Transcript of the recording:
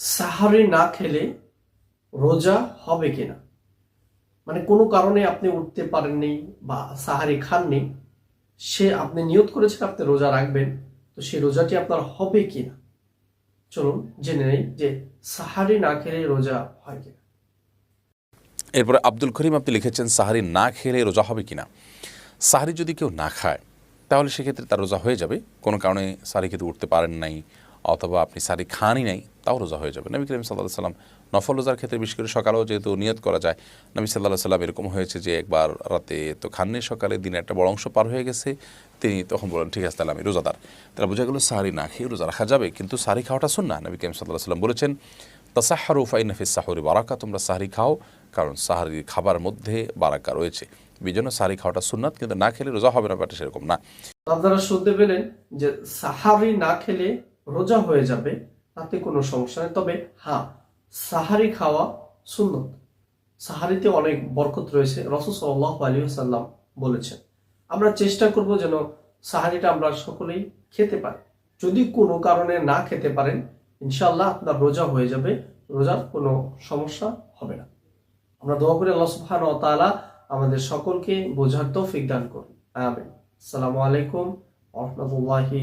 সাহারি না খেলে রোজা হবে কিনা? মানে কোনো কারণে আপনি উঠতে পারেননি বা সাহারি খাননি, সে আপনি নিয়ত করেছেন আপনি রোজা রাখবেন, তো সেই রোজাটি আপনার হবে কিনা? চলুন জেনে নেই যে সাহারি না খেলে রোজা হয় কিনা। এরপরে আব্দুল করিম আপনি লিখেছেন, সাহারি না খেলে রোজা হবে কিনা? সাহারি যদি কেউ না খায়, তাহলে সেক্ষেত্রে তার রোজা হয়ে যাবে। কোনো কারণে সারি খেতে উঠতে পারেন নাই অথবা আপনি সারি খানই নাই, তাও রোজা হয়ে যাবে। নবী করিম সাল্লাহ সাল্লাম নফল রোজার ক্ষেত্রে বিশেষ করে সকালেও যেহেতু নিয়ত করা যায়, নবী সাল্লাহ সাল্লাম এরকম হয়েছে যে একবার রাতে তো খাননি, সকালে দিনে একটা বড় অংশ পার হয়ে গেছে, তিনি তখন বলেন ঠিক আছে, তাহলে আমি রোজাদার। তারা বোঝা গেল সাহারি না খেয়ে রোজা রাখা যাবে, কিন্তু সাহারি খাওয়াটা শুন না নবী করিম সাল্লাহ সাল্লাম বলেছেন তাসাহারু ফাইনাফিস সাহরি বারাকা তোমরা সাহারি খাও, কারণ সাহারি খাবার মধ্যে বারাকা রয়েছে। এই জন্য সাহারি খাওয়াটা সুন্নাত, কিন্তু না খেলে রোজা হবে না, ব্যাপারটা সেরকম না। আপনারা শুনতে পেলেন যে সাহারি না খেলে রোজা হয়ে যাবে, তাতে কোনো সমস্যা নেই। তবে হ্যাঁ সাহারি খাওয়া সুন্নত। সাহারিতে অনেক বরকত রয়েছে, রসুল সাল্লাহ আলী সাল্লাম বলেছেন। আমরা চেষ্টা করব যেন সাহারিটা আমরা সকলেই খেতে পারি। যদি কোনো কারণে না খেতে পারেন ইনশাল্লাহ আপনার রোজা হয়ে যাবে, রোজার কোনো সমস্যা হবে না। আমরা দোয়া করি আল্লাহ সুবহানাহু ওয়া তাআলা আমাদের সকলকে বোঝার তৌফিক দান করুন। আমিন। আসসালামু আলাইকুম ওয়া রাহমাতুল্লাহি